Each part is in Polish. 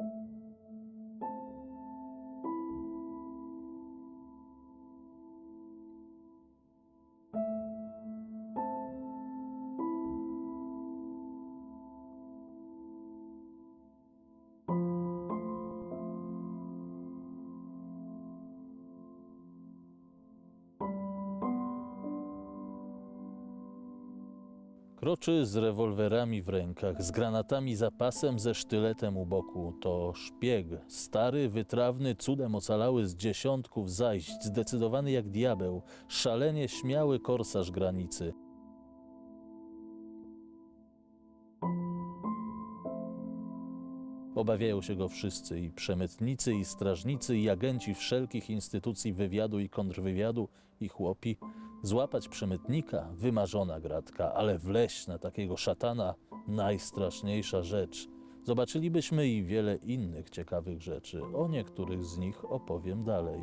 Thank you. Kroczy z rewolwerami w rękach, z granatami za pasem, ze sztyletem u boku. To szpieg, stary, wytrawny, cudem ocalały z dziesiątków zajść, zdecydowany jak diabeł, szalenie śmiały korsarz granicy. Obawiają się go wszyscy i przemytnicy, i strażnicy, i agenci wszelkich instytucji wywiadu i kontrwywiadu, i chłopi. Złapać przemytnika wymarzona gratka, ale wleść na takiego szatana najstraszniejsza rzecz. Zobaczylibyśmy i wiele innych ciekawych rzeczy. O niektórych z nich opowiem dalej.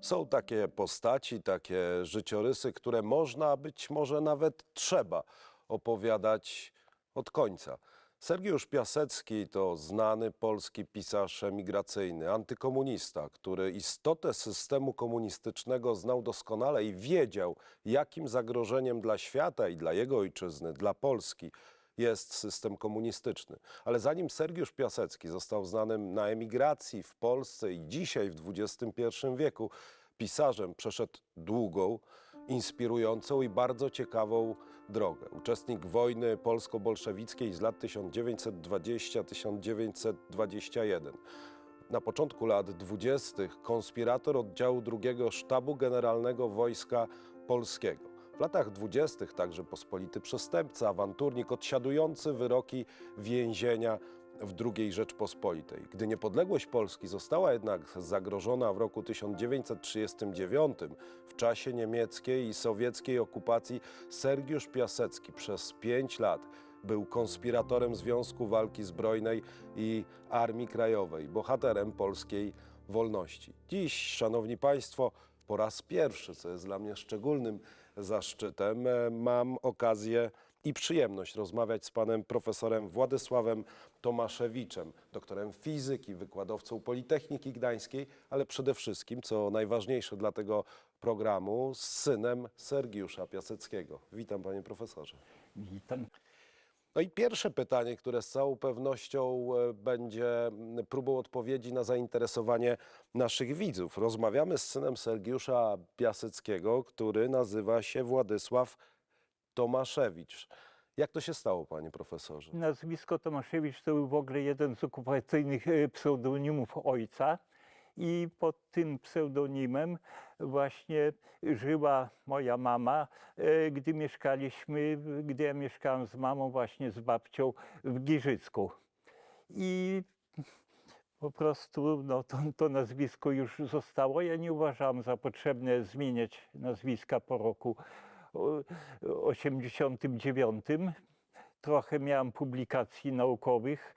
Są takie postaci, takie życiorysy, które można, być może nawet trzeba opowiadać od końca. Sergiusz Piasecki to znany polski pisarz emigracyjny, antykomunista, który istotę systemu komunistycznego znał doskonale i wiedział, jakim zagrożeniem dla świata i dla jego ojczyzny, dla Polski jest system komunistyczny. Ale zanim Sergiusz Piasecki został znanym na emigracji w Polsce i dzisiaj w XXI wieku, pisarzem przeszedł długą, inspirującą i bardzo ciekawą drogę. Uczestnik wojny polsko-bolszewickiej z lat 1920-1921. Na początku lat 20. konspirator oddziału II Sztabu Generalnego Wojska Polskiego. W latach 20. także pospolity przestępca, awanturnik, odsiadujący wyroki więzienia w II Rzeczpospolitej. Gdy niepodległość Polski została jednak zagrożona w roku 1939, w czasie niemieckiej i sowieckiej okupacji, Sergiusz Piasecki przez pięć lat był konspiratorem Związku Walki Zbrojnej i Armii Krajowej, bohaterem polskiej wolności. Dziś, szanowni państwo, po raz pierwszy, co jest dla mnie szczególnym zaszczytem, e, mam okazję i przyjemność rozmawiać z panem profesorem Władysławem Tomaszewiczem, doktorem fizyki, wykładowcą Politechniki Gdańskiej, ale przede wszystkim, co najważniejsze dla tego programu, z synem Sergiusza Piaseckiego. Witam panie profesorze. Witam. No i pierwsze pytanie, które z całą pewnością e, będzie próbą odpowiedzi na zainteresowanie naszych widzów. Rozmawiamy z synem Sergiusza Piaseckiego, który nazywa się Władysław Tomaszewicz. Jak to się stało, panie profesorze? Nazwisko Tomaszewicz to był w ogóle jeden z okupacyjnych e, pseudonimów ojca. I pod tym pseudonimem właśnie żyła moja mama, e, gdy mieszkaliśmy, gdy ja mieszkałem z mamą, właśnie z babcią w Giżycku. I po prostu no, to, to nazwisko już zostało. Ja nie uważam za potrzebne zmieniać nazwiska po roku 89. Trochę miałem publikacji naukowych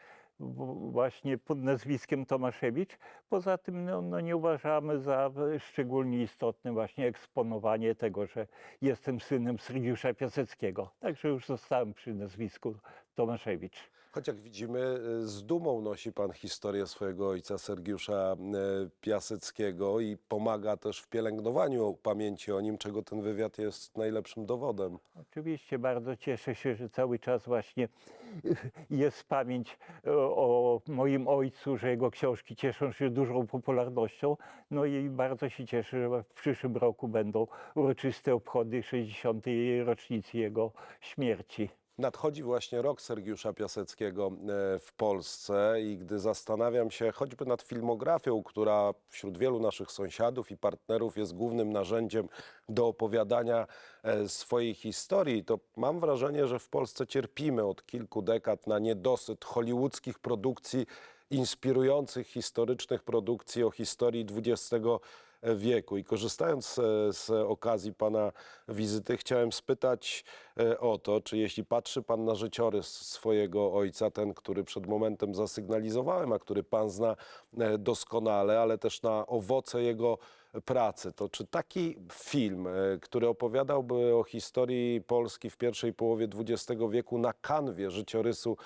właśnie pod nazwiskiem Tomaszewicz. Poza tym no, no nie uważamy za szczególnie istotne właśnie eksponowanie tego, że jestem synem Sergiusza Piaseckiego. Także już zostałem przy nazwisku Tomaszewicz. Choć jak widzimy, y, z dumą nosi pan historię swojego ojca Sergiusza y, Piaseckiego i pomaga też w pielęgnowaniu pamięci o nim, czego ten wywiad jest najlepszym dowodem. Oczywiście bardzo cieszę się, że cały czas właśnie jest pamięć o moim ojcu, że jego książki cieszą się dużą popularnością. No i bardzo się cieszę, że w przyszłym roku będą uroczyste obchody 60. rocznicy jego śmierci. Nadchodzi właśnie rok Sergiusza Piaseckiego e, w Polsce i gdy zastanawiam się choćby nad filmografią, która wśród wielu naszych sąsiadów i partnerów jest głównym narzędziem do opowiadania e, swojej historii, to mam wrażenie, że w Polsce cierpimy od kilku dekad na niedosyt hollywoodzkich produkcji inspirujących historycznych produkcji o historii XX wieku. I korzystając e, z okazji Pana wizyty, chciałem spytać e, o to, czy jeśli patrzy Pan na życiorys swojego ojca, ten, który przed momentem zasygnalizowałem, a który Pan zna e, doskonale, ale też na owoce jego pracy, to czy taki film, który opowiadałby o historii Polski w pierwszej połowie XX wieku na kanwie życiorysu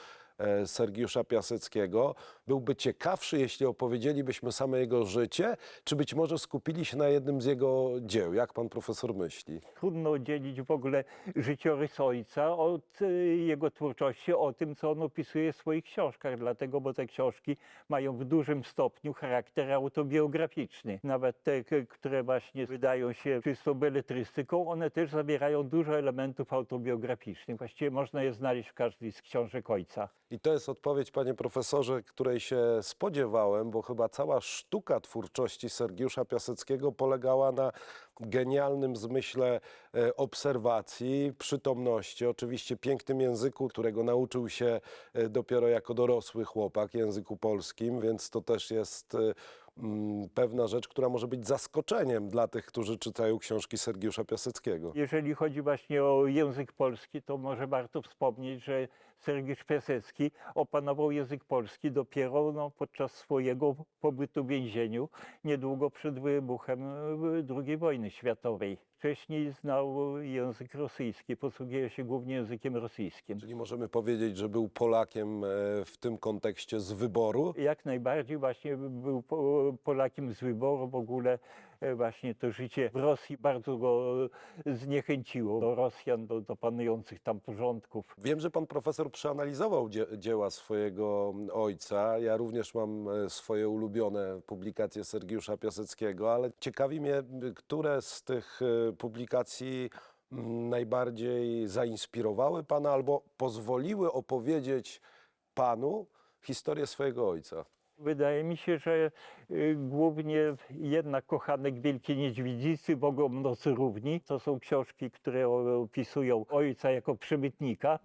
Sergiusza Piaseckiego byłby ciekawszy, jeśli opowiedzielibyśmy same jego życie, czy być może skupili się na jednym z jego dzieł? Jak pan profesor myśli? Trudno oddzielić w ogóle życiorys ojca od y, jego twórczości, o tym, co on opisuje w swoich książkach, dlatego, bo te książki mają w dużym stopniu charakter autobiograficzny. Nawet te, które właśnie wydają się czystą beletrystyką, one też zawierają dużo elementów autobiograficznych. Właściwie można je znaleźć w każdej z książek ojca. I to jest odpowiedź, panie profesorze, której się spodziewałem, bo chyba cała sztuka twórczości Sergiusza Piaseckiego polegała na genialnym zmyśle e, obserwacji, przytomności, oczywiście pięknym języku, którego nauczył się e, dopiero jako dorosły chłopak, języku polskim, więc to też jest e, mm, pewna rzecz, która może być zaskoczeniem dla tych, którzy czytają książki Sergiusza Piaseckiego. Jeżeli chodzi właśnie o język polski, to może warto wspomnieć, że Sergiusz Piasecki opanował język polski dopiero no, podczas swojego pobytu w więzieniu, niedługo przed wybuchem e, II wojny światowej. Wcześniej znał język rosyjski, posługiwał się głównie językiem rosyjskim. Czyli możemy powiedzieć, że był Polakiem e, w tym kontekście z wyboru. Jak najbardziej właśnie był po- Polakiem z wyboru, w ogóle e, właśnie to życie w Rosji bardzo go zniechęciło do Rosjan, do, do panujących tam porządków. Wiem, że pan profesor przeanalizował dzie dzieła swojego ojca. Ja również mam e, swoje ulubione publikacje Sergiusza Piaseckiego, ale ciekawi mnie, które z tych e, publikacji m, najbardziej zainspirowały pana albo pozwoliły opowiedzieć panu historię swojego ojca. Wydaje mi się, że y, głównie jednak Kochanek Wielkiej Niedźwiedzicy, Bogom Nocy Równi, to są książki, które opisują ojca jako przemytnika.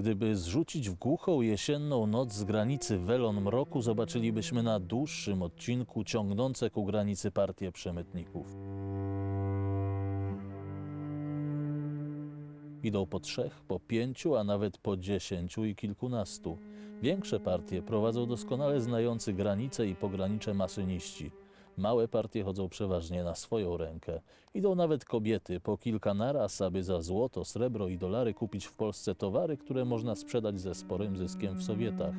Gdyby zrzucić w głuchą jesienną noc z granicy welon mroku, zobaczylibyśmy na dłuższym odcinku ciągnące ku granicy partie przemytników. Idą po trzech, po pięciu, a nawet po dziesięciu i kilkunastu. Większe partie prowadzą doskonale znający granice i pogranicze masyniści. Małe partie chodzą przeważnie na swoją rękę. Idą nawet kobiety po kilka naraz, aby za złoto, srebro i dolary kupić w Polsce towary, które można sprzedać ze sporym zyskiem w Sowietach.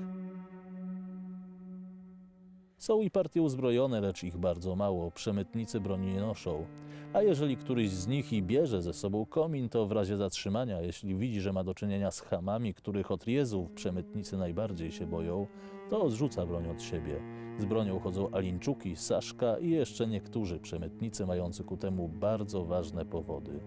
Są i partie uzbrojone, lecz ich bardzo mało. Przemytnicy broni nie noszą. A jeżeli któryś z nich i bierze ze sobą komin, to w razie zatrzymania, jeśli widzi, że ma do czynienia z chamami, których od Jezów przemytnicy najbardziej się boją, to odrzuca broń od siebie. Z bronią chodzą Alinczuki, Saszka i jeszcze niektórzy przemytnicy mający ku temu bardzo ważne powody.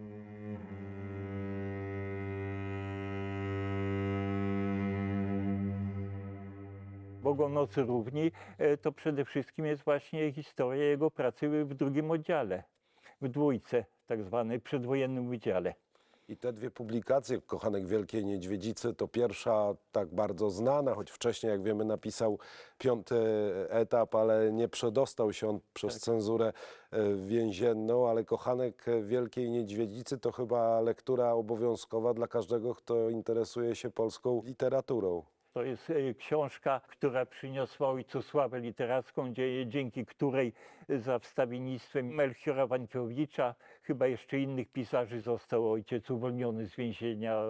Bogom Nocy Równi e, to przede wszystkim jest właśnie historia jego pracy w drugim oddziale, w dwójce, tak zwanej przedwojennym wydziale. I te dwie publikacje, Kochanek Wielkiej Niedźwiedzicy, to pierwsza tak bardzo znana, choć wcześniej, jak wiemy, napisał piąty etap, ale nie przedostał się on przez Tak. cenzurę e, więzienną, ale Kochanek Wielkiej Niedźwiedzicy to chyba lektura obowiązkowa dla każdego, kto interesuje się polską literaturą. To jest e, książka, która przyniosła ojcu sławę literacką, dzięki której za wstawiennictwem Melchiora Wańkowicza, chyba jeszcze innych pisarzy, został ojciec uwolniony z więzienia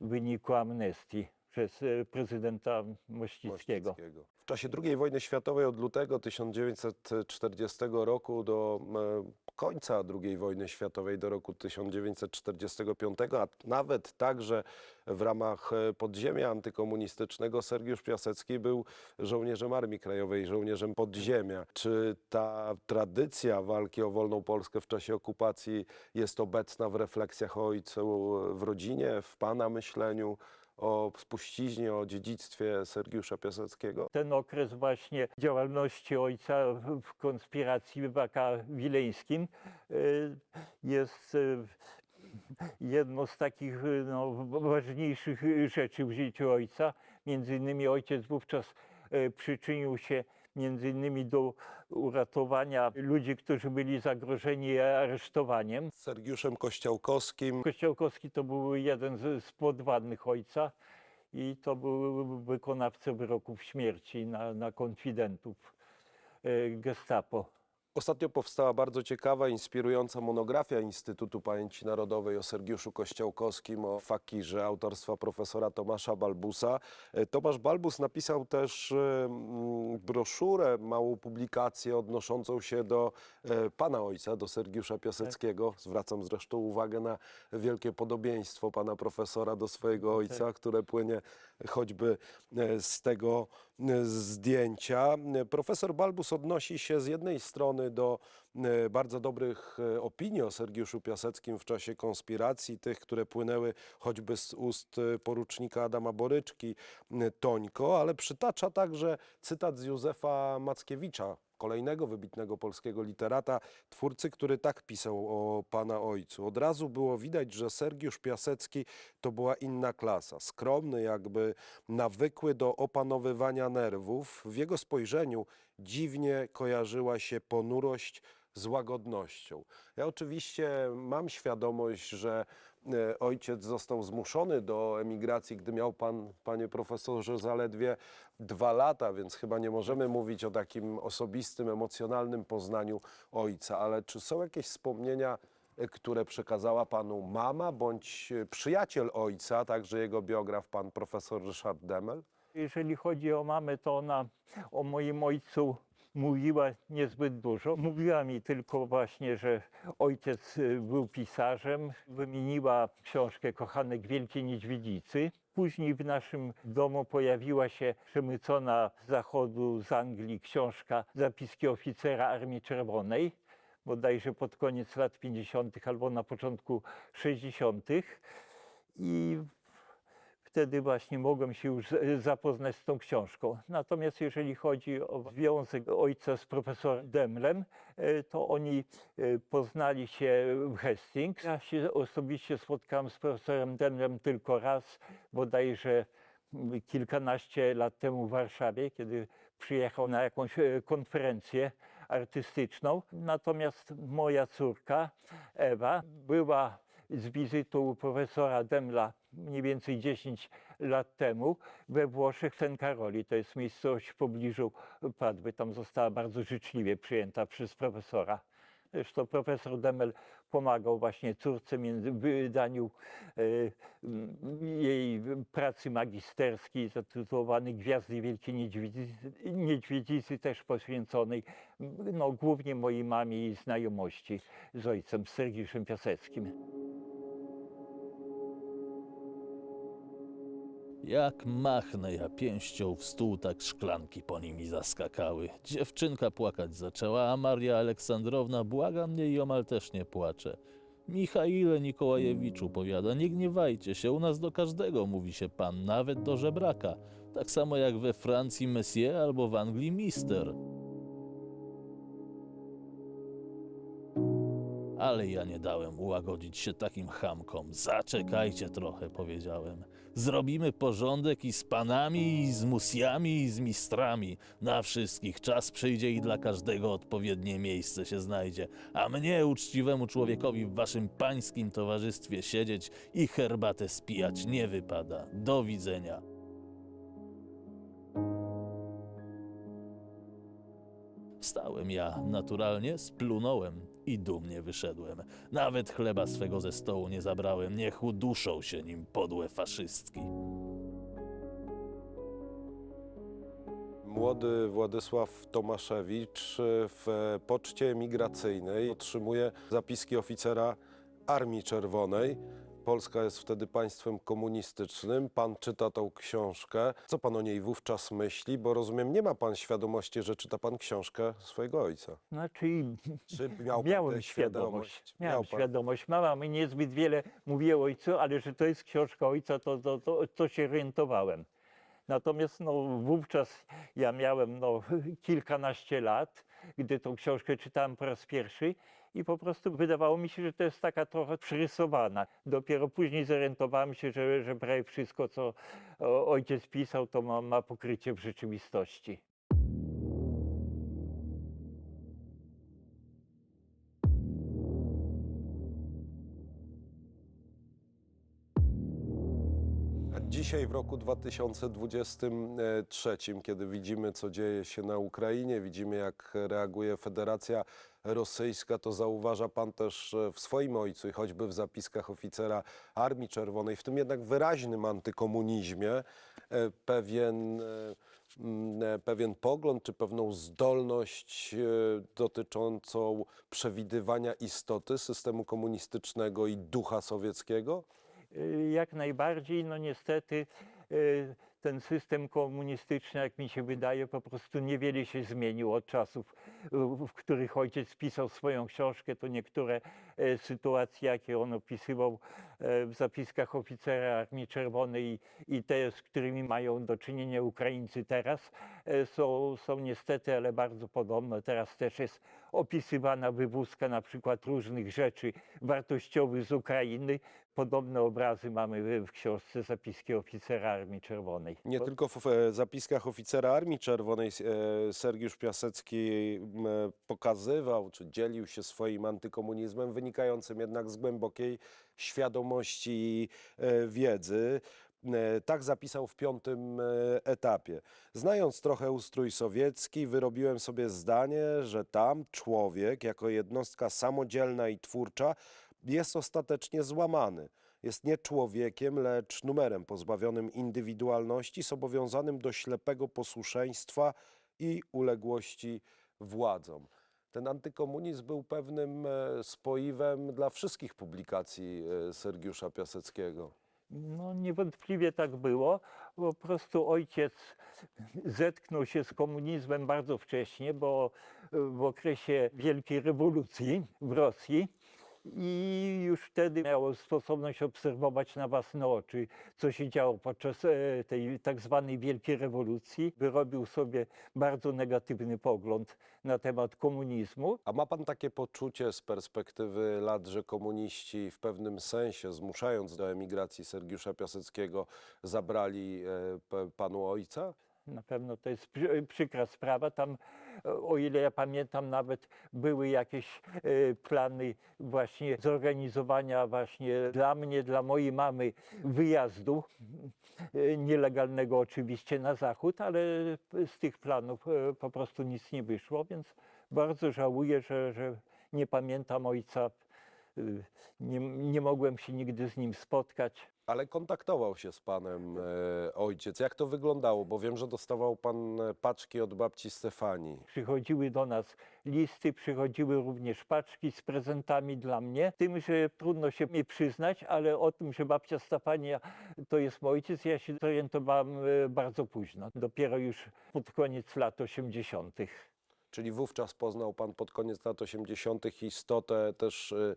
w wyniku amnestii przez e, prezydenta Mościckiego. Mościckiego. W czasie II wojny światowej od lutego 1940 roku do e, końca II wojny światowej do roku 1945, a nawet także w ramach e, podziemia antykomunistycznego Sergiusz Piasecki był żołnierzem Armii Krajowej, żołnierzem podziemia. Czy ta tradycja walki o wolną Polskę w czasie okupacji jest obecna w refleksjach o ojcu w rodzinie, w pana myśleniu? O spuściźnie, o dziedzictwie Sergiusza Piaseckiego. Ten okres właśnie działalności ojca w- konspiracji w AK Wileńskim e, jest e, jedno z takich no, ważniejszych rzeczy w życiu ojca. Między innymi ojciec wówczas e, przyczynił się między innymi do uratowania ludzi, którzy byli zagrożeni aresztowaniem. Z Sergiuszem Kościołkowskim. Kościołkowski to był jeden z, z podwładnych ojca i to był wykonawca wyroków śmierci na, na konfidentów e, gestapo. Ostatnio powstała bardzo ciekawa, inspirująca monografia Instytutu Pamięci Narodowej o Sergiuszu Kościołkowskim, o fakirze autorstwa profesora Tomasza Balbusa. E, Tomasz Balbus napisał też e, broszurę, małą publikację odnoszącą się do e, pana ojca, do Sergiusza Piaseckiego. Zwracam zresztą uwagę na wielkie podobieństwo pana profesora do swojego ojca, które płynie choćby e, z tego e, zdjęcia. Profesor Balbus odnosi się z jednej strony do bardzo dobrych e, opinii o Sergiuszu Piaseckim w czasie konspiracji, tych, które płynęły choćby z ust e, porucznika Adama Boryczki, e, Tońko, ale przytacza także cytat z Józefa Mackiewicza, kolejnego wybitnego polskiego literata, twórcy, który tak pisał o pana ojcu. Od razu było widać, że Sergiusz Piasecki to była inna klasa. Skromny, jakby nawykły do opanowywania nerwów. W jego spojrzeniu dziwnie kojarzyła się ponurość z łagodnością. Ja oczywiście mam świadomość, że e, ojciec został zmuszony do emigracji, gdy miał pan, panie profesorze, zaledwie dwa lata, więc chyba nie możemy mówić o takim osobistym, emocjonalnym poznaniu ojca. Ale czy są jakieś wspomnienia, e, które przekazała panu mama bądź e, przyjaciel ojca, także jego biograf, pan profesor Ryszard Demel? Jeżeli chodzi o mamę, to ona o moim ojcu mówiła niezbyt dużo. Mówiła mi tylko właśnie, że ojciec y, był pisarzem. Wymieniła książkę Kochanek Wielkiej Niedźwiedzicy. Później w naszym domu pojawiła się przemycona z zachodu, z Anglii książka Zapiski oficera Armii Czerwonej bodajże pod koniec lat 50. albo na początku 60. I wtedy właśnie mogłem się już z- zapoznać z tą książką. Natomiast jeżeli chodzi o związek ojca z profesorem Demlem, e, to oni e, poznali się w Hastings. Ja się osobiście spotkałem z profesorem Demlem tylko raz, bodajże kilkanaście lat temu w Warszawie, kiedy przyjechał na jakąś e, konferencję artystyczną. Natomiast moja córka Ewa była z wizytą u profesora Demla mniej więcej 10 lat temu we Włoszech w Tencaroli. To jest miejscowość w pobliżu Padwy. Tam została bardzo życzliwie przyjęta przez profesora. Zresztą profesor Demel pomagał właśnie córce w wydaniu e, jej pracy magisterskiej zatytułowanej Gwiazdy Wielkiej Niedźwiedzicy, Niedźwiedzicy też poświęconej no, głównie mojej mamie i znajomości z ojcem Sergiuszem Piaseckim. Jak machnę ja pięścią w stół, tak szklanki po nimi zaskakały. Dziewczynka płakać zaczęła, a Maria Aleksandrowna błaga mnie i omal też nie płacze. Michaile Nikołajewiczu powiada, nie gniewajcie się, u nas do każdego mówi się pan, nawet do żebraka. Tak samo jak we Francji Monsieur albo w Anglii Mister. Ale ja nie dałem ułagodzić się takim chamkom. Zaczekajcie trochę, powiedziałem. Zrobimy porządek i z panami, i z musjami, i z mistrami. Na wszystkich czas przyjdzie i dla każdego odpowiednie miejsce się znajdzie. A mnie, uczciwemu człowiekowi, w waszym pańskim towarzystwie siedzieć i herbatę spijać nie wypada. Do widzenia. Wstałem ja, naturalnie, splunąłem i dumnie wyszedłem. Nawet chleba swego ze stołu nie zabrałem, niech uduszą się nim podłe faszystki. Młody Władysław Tomaszewicz y, w poczcie emigracyjnej otrzymuje zapiski oficera Armii Czerwonej. Polska jest wtedy państwem komunistycznym. Pan czyta tą książkę. Co pan o niej wówczas myśli? Bo rozumiem, nie ma pan świadomości, że czyta pan książkę swojego ojca. Znaczy, Czy miał pan miałem tę świadomość. Miałem Miał pan. świadomość. Mama mi niezbyt wiele mówiła ojcu, ale że to jest książka ojca, to, to, to, to się orientowałem. Natomiast no, wówczas ja miałem no, kilkanaście lat gdy tą książkę czytałem po raz pierwszy i po prostu wydawało mi się, że to jest taka trochę przerysowana. Dopiero później zorientowałem się, że, że prawie wszystko, co ojciec pisał, to ma, ma pokrycie w rzeczywistości. Dzisiaj w roku 2023, kiedy widzimy, co dzieje się na Ukrainie, widzimy, jak reaguje Federacja Rosyjska, to zauważa pan też w swoim ojcu i choćby w zapiskach oficera Armii Czerwonej, w tym jednak wyraźnym antykomunizmie, e, pewien, e, e, pewien pogląd czy pewną zdolność dotyczącą przewidywania istoty systemu komunistycznego i ducha sowieckiego? Y, Jak najbardziej, no niestety y, ten system komunistyczny, jak mi się wydaje, po prostu niewiele się zmienił od czasów, w których ojciec pisał swoją książkę. To niektóre e, sytuacje, jakie on opisywał w zapiskach oficera Armii Czerwonej i, te, z którymi mają do czynienia Ukraińcy teraz, e, są, są niestety, ale bardzo podobne. Teraz też jest opisywana wywózka na przykład różnych rzeczy wartościowych z Ukrainy. Podobne obrazy mamy w- książce Zapiski oficera Armii Czerwonej. Nie tylko w e, zapiskach oficera Armii Czerwonej e, Sergiusz Piasecki e, pokazywał, czy dzielił się swoim antykomunizmem, wynikającym jednak z głębokiej świadomości i e, wiedzy. E, Tak zapisał w piątym e, etapie. Znając trochę ustrój sowiecki, wyrobiłem sobie zdanie, że tam człowiek, jako jednostka samodzielna i twórcza, jest ostatecznie złamany. Jest nie człowiekiem, lecz numerem pozbawionym indywidualności, zobowiązanym do ślepego posłuszeństwa i uległości władzom. Ten antykomunizm był pewnym e, spoiwem dla wszystkich publikacji e, Sergiusza Piaseckiego. No niewątpliwie tak było. Po prostu ojciec zetknął się z komunizmem bardzo wcześnie, bo w okresie Wielkiej Rewolucji w Rosji i już wtedy miał sposobność obserwować na własne oczy, co się działo podczas e, tej tak zwanej Wielkiej Rewolucji. Wyrobił sobie bardzo negatywny pogląd na temat komunizmu. A ma pan takie poczucie z perspektywy lat, że komuniści w pewnym sensie, zmuszając do emigracji Sergiusza Piaseckiego, zabrali e, panu ojca? Na pewno to jest przy- przykra sprawa. Tam, e, o ile ja pamiętam, nawet były jakieś e, plany właśnie zorganizowania właśnie dla mnie, dla mojej mamy wyjazdu, e, nielegalnego oczywiście na zachód, ale z tych planów e, po prostu nic nie wyszło, więc bardzo żałuję, że, że nie pamiętam ojca. Nie, nie mogłem się nigdy z nim spotkać. Ale kontaktował się z panem e, ojciec. Jak to wyglądało? Bo wiem, że dostawał pan e, paczki od babci Stefanii. Przychodziły do nas listy, przychodziły również paczki z prezentami dla mnie. Tym, że trudno się mi przyznać, ale o tym, że babcia Stefania to jest mój ojciec, ja się zorientowałem e, bardzo późno. Dopiero już pod koniec lat 80. Czyli wówczas poznał pan pod koniec lat 80. istotę też e,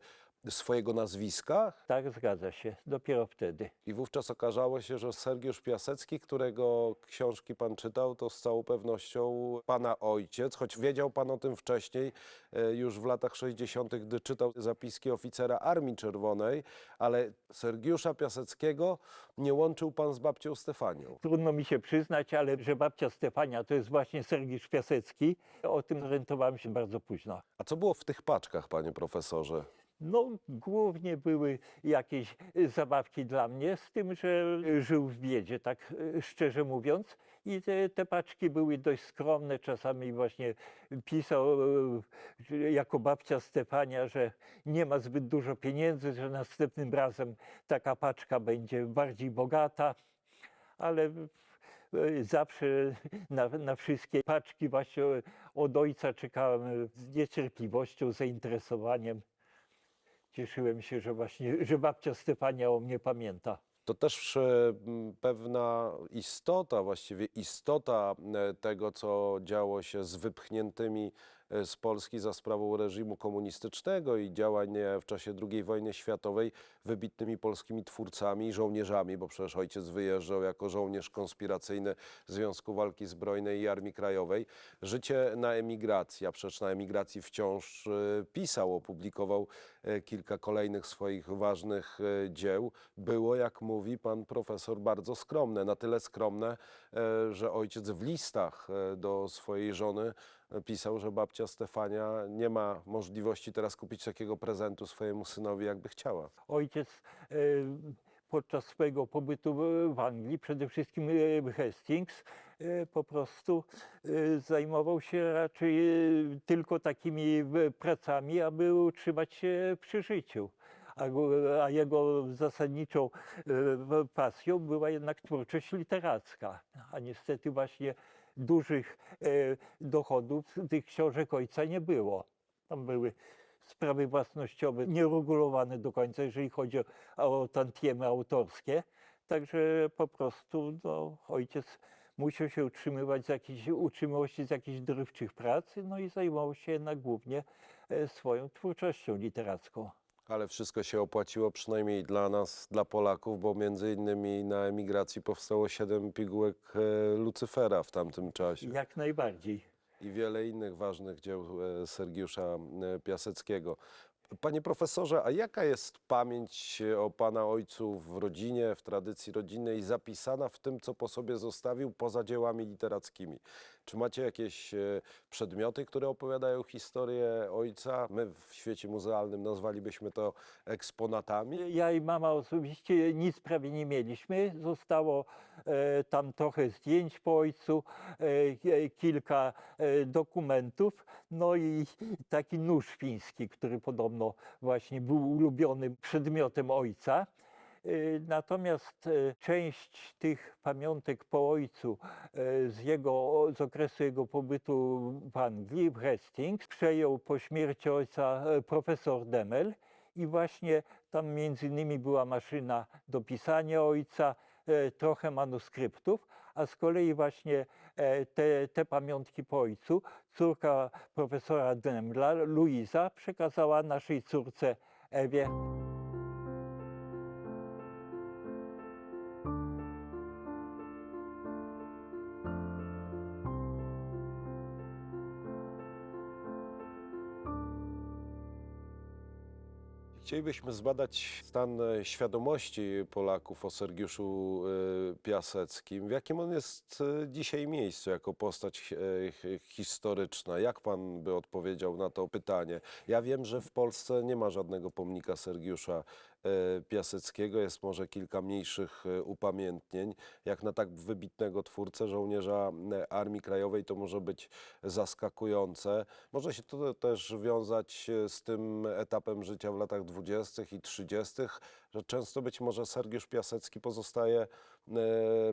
swojego nazwiska Tak, zgadza się. Dopiero wtedy. i wówczas okazało się, że Sergiusz Piasecki, którego książki pan czytał, to z całą pewnością pana ojciec, choć wiedział pan o tym wcześniej, e, już w latach 60., gdy czytał zapiski oficera Armii Czerwonej, ale Sergiusza Piaseckiego nie łączył pan z babcią Stefanią. Trudno mi się przyznać, ale że babcia Stefania to jest właśnie Sergiusz Piasecki, o tym zorientowałem się bardzo późno. A co było w tych paczkach, panie profesorze? No, głównie były jakieś y, zabawki dla mnie, z tym, że żył w biedzie, tak y, szczerze mówiąc. I te, te paczki były dość skromne. Czasami właśnie pisał y, jako babcia Stefania, że nie ma zbyt dużo pieniędzy, że następnym razem taka paczka będzie bardziej bogata. Ale y, zawsze na, na wszystkie paczki właśnie od ojca czekałem z niecierpliwością, zainteresowaniem cieszyłem się, że właśnie, że babcia Stefania o mnie pamięta. To też e, pewna istota, właściwie istota e, tego, co działo się z wypchniętymi z Polski za sprawą reżimu komunistycznego i działań e, w czasie II wojny światowej wybitnymi polskimi twórcami i żołnierzami, bo przecież ojciec wyjeżdżał jako żołnierz konspiracyjny Związku Walki Zbrojnej i Armii Krajowej. Życie na emigracji, a przecież na emigracji wciąż e, pisał, opublikował e, kilka kolejnych swoich ważnych e, dzieł, było, jak mówi pan profesor, bardzo skromne. Na tyle skromne, e, że ojciec w listach e, do swojej żony e, pisał, że babcia Stefania nie ma możliwości teraz kupić takiego prezentu swojemu synowi, jakby chciała. Ojciec e, podczas swojego pobytu w- Anglii, przede wszystkim e, w Hastings, e, po prostu zajmował się raczej tylko takimi pracami, aby utrzymać się przy życiu. A, a jego zasadniczą pasją była jednak twórczość literacka. A niestety właśnie dużych e, dochodów tych książek ojca nie było. Tam były sprawy własnościowe nieuregulowane do końca, jeżeli chodzi o, o tantiemy autorskie. Także po prostu no, ojciec musiał się utrzymywać z jakichś, utrzymywał się z jakichś dorywczych prac, no i zajmował się jednak głównie e, swoją twórczością literacką. Ale wszystko się opłaciło przynajmniej dla nas, dla Polaków, bo między innymi na emigracji powstało siedem pigułek e, Lucyfera w tamtym czasie. Jak najbardziej. i wiele innych ważnych dzieł e, Sergiusza e, Piaseckiego. Panie profesorze, a jaka jest pamięć o pana ojcu w rodzinie, w tradycji rodzinnej zapisana w tym, co po sobie zostawił poza dziełami literackimi? Czy macie jakieś e, przedmioty, które opowiadają historię ojca? My w świecie muzealnym nazwalibyśmy to eksponatami. Ja i mama osobiście nic prawie nie mieliśmy. Zostało e, tam trochę zdjęć po ojcu, e, kilka dokumentów, no i taki nóż fiński, który podobno właśnie był ulubionym przedmiotem ojca. E, Natomiast e, część tych pamiątek po ojcu e, z, jego, z okresu jego pobytu w Anglii, w Hastings, przejął po śmierci ojca profesor Demel i właśnie tam między innymi była maszyna do pisania ojca, trochę manuskryptów, a z kolei właśnie e, te, te pamiątki po ojcu córka profesora Demla, Luiza, przekazała naszej córce Ewie. Chcielibyśmy zbadać stan e, świadomości Polaków o Sergiuszu e, Piaseckim. W jakim on jest e, dzisiaj miejscu jako postać hi- historyczna? Jak pan by odpowiedział na to pytanie? Ja wiem, że w Polsce nie ma żadnego pomnika Sergiusza Piaseckiego. Jest może kilka mniejszych e, upamiętnień. Jak na tak wybitnego twórcę, żołnierza e, Armii Krajowej, to może być zaskakujące. Może się to też wiązać e, z tym etapem życia w latach 20. i 30., że często być może Sergiusz Piasecki pozostaje e,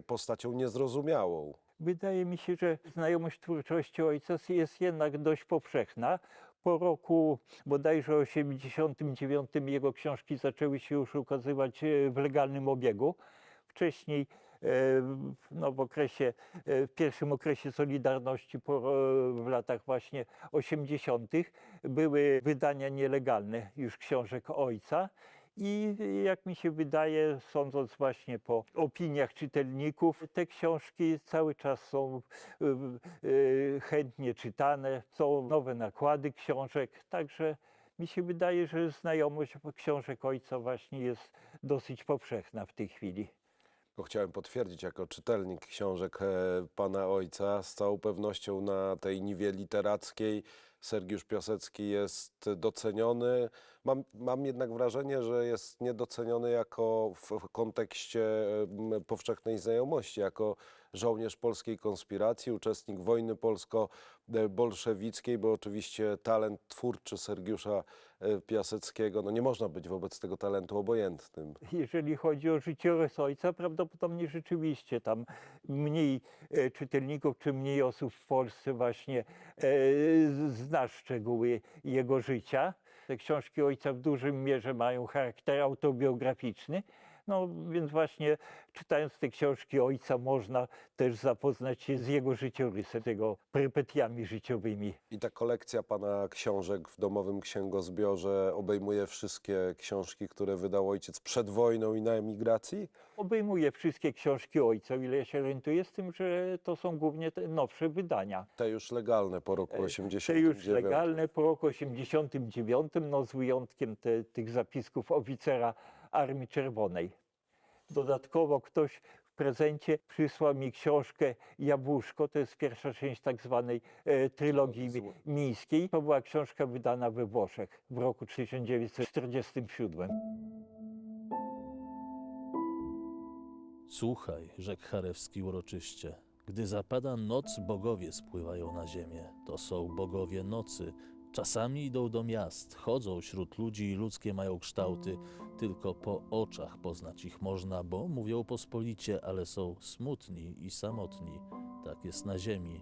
postacią niezrozumiałą. Wydaje mi się, że znajomość twórczości ojca jest jednak dość powszechna. Po roku bodajże 89 jego książki zaczęły się już ukazywać e, w legalnym obiegu. Wcześniej e, no, w okresie, e, w pierwszym okresie Solidarności po, w latach właśnie 80. były wydania nielegalne już książek ojca. I jak mi się wydaje, sądząc właśnie po opiniach czytelników, te książki cały czas są y, y, chętnie czytane, są nowe nakłady książek, także mi się wydaje, że znajomość książek ojca właśnie jest dosyć powszechna w tej chwili. Chciałem potwierdzić jako czytelnik książek e, pana ojca, z całą pewnością na tej niwie literackiej Sergiusz Piasecki jest doceniony. Mam, mam jednak wrażenie, że jest niedoceniony jako w, w kontekście powszechnej znajomości, jako żołnierz polskiej konspiracji, uczestnik wojny polsko-bolszewickiej, bo oczywiście talent twórczy Sergiusza e, Piaseckiego, no nie można być wobec tego talentu obojętnym. Jeżeli chodzi o życiorys ojca, prawdopodobnie rzeczywiście tam mniej e, czytelników czy mniej osób w Polsce właśnie e, zna szczegóły jego życia. Te książki ojca w dużym mierze mają charakter autobiograficzny, No więc właśnie czytając te książki ojca można też zapoznać się z jego życiorysem, jego perypetiami życiowymi. I ta kolekcja pana książek w domowym księgozbiorze obejmuje wszystkie książki, które wydał ojciec przed wojną i na emigracji? Obejmuje wszystkie książki ojca, o ile ja się orientuję, z tym, że to są głównie te nowsze wydania. Te już legalne po roku Te 89. już legalne po roku 89, no z wyjątkiem te, tych zapisków oficera Armii Czerwonej. Dodatkowo ktoś w prezencie przysłał mi książkę Jabłuszko, to jest pierwsza część tak zwanej e, trylogii Zło- miejskiej. To była książka wydana we Włoszech w roku 1947. Słuchaj, rzekł Charewski uroczyście. Gdy zapada noc, bogowie spływają na ziemię. To są bogowie nocy. Czasami idą do miast, chodzą wśród ludzi i ludzkie mają kształty. Tylko po oczach poznać ich można, bo mówią pospolicie, ale są smutni i samotni. Tak jest na ziemi.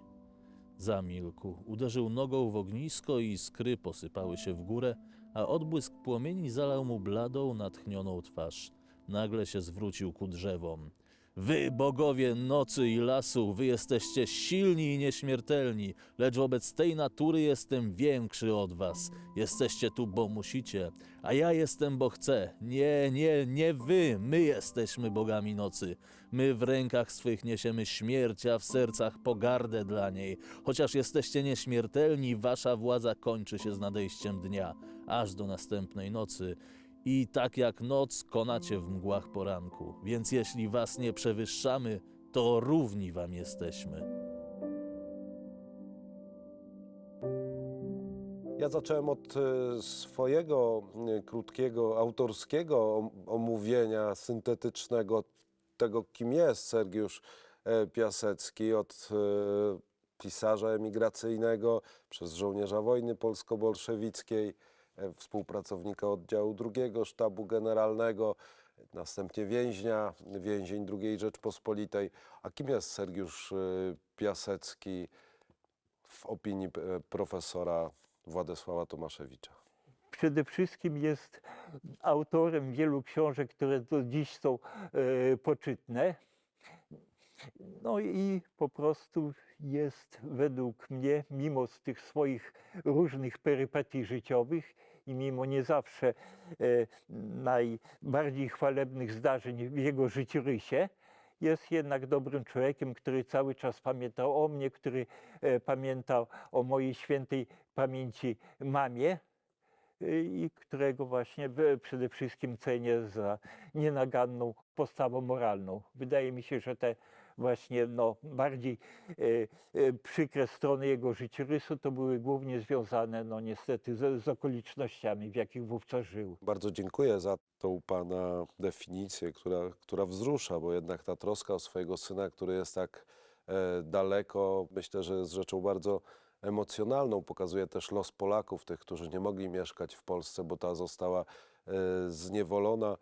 Zamilkł, uderzył nogą w ognisko i skry posypały się w górę, a odbłysk płomieni zalał mu bladą, natchnioną twarz. Nagle się zwrócił ku drzewom. Wy, bogowie nocy i lasu, wy jesteście silni i nieśmiertelni, lecz wobec tej natury jestem większy od was. Jesteście tu, bo musicie, a ja jestem, bo chcę. Nie, nie, nie wy, my jesteśmy bogami nocy. My w rękach swych niesiemy śmierć, a w sercach pogardę dla niej. Chociaż jesteście nieśmiertelni, wasza władza kończy się z nadejściem dnia, aż do następnej nocy. I tak jak noc konacie w mgłach poranku. Więc jeśli was nie przewyższamy, to równi wam jesteśmy. Ja zacząłem od e, swojego e, krótkiego, autorskiego om- omówienia syntetycznego tego, kim jest Sergiusz e, Piasecki, od pisarza emigracyjnego, przez żołnierza wojny polsko-bolszewickiej, współpracownika oddziału drugiego Sztabu Generalnego, następnie więźnia, więzień II Rzeczpospolitej. A kim jest Sergiusz e, Piasecki w opinii e, profesora Władysława Tomaszewicza? Przede wszystkim jest autorem wielu książek, które do dziś są e, poczytne. No i po prostu jest według mnie, mimo z tych swoich różnych perypetii życiowych i mimo nie zawsze e, najbardziej chwalebnych zdarzeń w jego życiorysie, jest jednak dobrym człowiekiem, który cały czas pamiętał o mnie, który e, pamiętał o mojej świętej pamięci mamie y, i którego właśnie e, przede wszystkim cenię za nienaganną postawę moralną. Wydaje mi się, że te właśnie no, bardziej e, e, przykre strony jego życiorysu to były głównie związane no niestety z, z okolicznościami, w jakich wówczas żył. Bardzo dziękuję za tą Pana definicję, która, która wzrusza, bo jednak ta troska o swojego syna, który jest tak e, daleko, myślę, że jest rzeczą bardzo emocjonalną. Pokazuje też los Polaków, tych, którzy nie mogli mieszkać w Polsce, bo ta została zniewolona.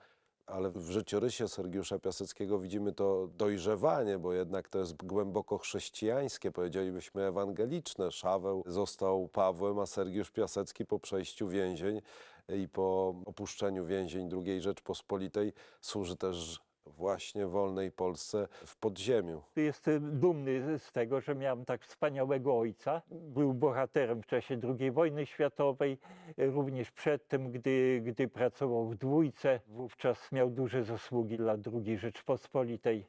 Ale w życiorysie Sergiusza Piaseckiego widzimy to dojrzewanie, bo jednak to jest głęboko chrześcijańskie, powiedzielibyśmy ewangeliczne. Szaweł został Pawłem, a Sergiusz Piasecki po przejściu więzień i po opuszczeniu więzień II Rzeczpospolitej służy też właśnie wolnej Polsce w podziemiu. Jestem dumny z tego, że miałem tak wspaniałego ojca. Był bohaterem w czasie II wojny światowej, również przedtem, gdy, gdy pracował w dwójce. Wówczas miał duże zasługi dla II Rzeczpospolitej.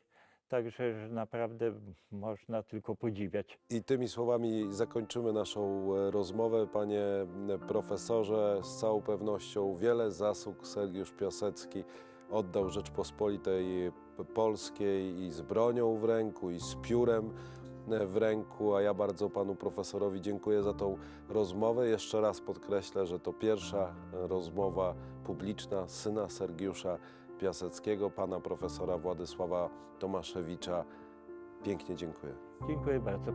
Także że naprawdę można tylko podziwiać. I tymi słowami zakończymy naszą e, rozmowę. Panie m, profesorze, z całą pewnością wiele zasług Sergiusz Piasecki oddał Rzeczpospolitej Polskiej i z bronią w ręku, i z piórem e, w ręku, a ja bardzo panu profesorowi dziękuję za tą rozmowę. Jeszcze raz podkreślę, że to pierwsza e, rozmowa publiczna syna Sergiusza Piaseckiego, pana profesora Władysława Tomaszewicza. Pięknie dziękuję. Dziękuję bardzo.